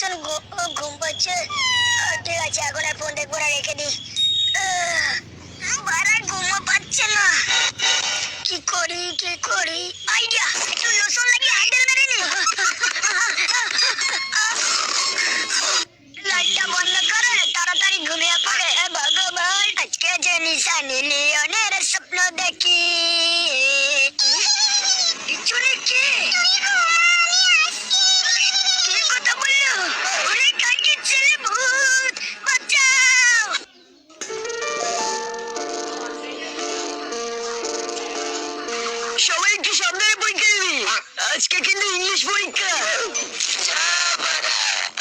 ভীষণ ঘুম পাচ্ছে। ঠিক আছে, এখন আর ফোন দেখব না, রেখে দিই। বারা ঘুমও পাচ্ছে না। কি করি কি করি? আইডিয়া, একটু লোশন লাগিয়ে হ্যান্ডেল মেরে নি। লাইটটা বন্ধ করে, তাড়াতাড়ি ঘুমিয়ে পড়ে। ভগবান, আজকে যে নিশানি লিওনের স্বপ্ন দেখি। সবাই একটু সাবধানে পরীক্ষা দিবি। আজকে কিন্তু ইংলিশ পরীক্ষা।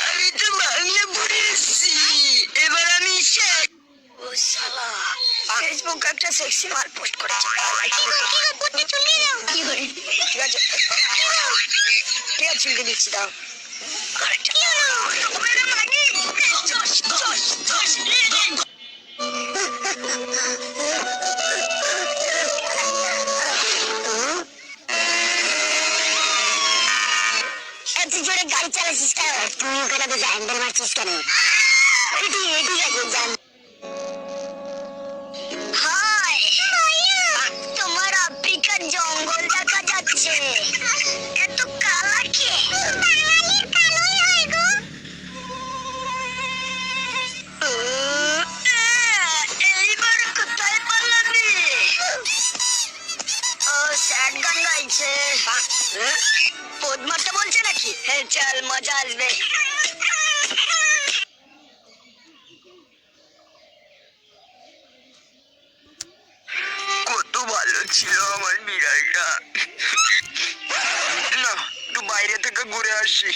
আমি তো বাংলা পড়ে এসেছি এবার আমি ও শালা ফেসবুক একটা সেক্সি মাল পোস্ট করেছে। কি করে ঠিক আছে। ঠিক আছে চুলকে দিচ্ছি দাও আরেকটা গাড়ি চালাচ্ছিস কেন? তুই ওখানে বসে হ্যান্ডেল মারছিস কেন? এটি এটি আছে পদ মারতে বলছে নাকি? হ্যাঁ চল, মজা আসবে। কত ভালো ছিল আমার বিড়ালটা। না, একটু বাইরে থেকে ঘুরে আসি।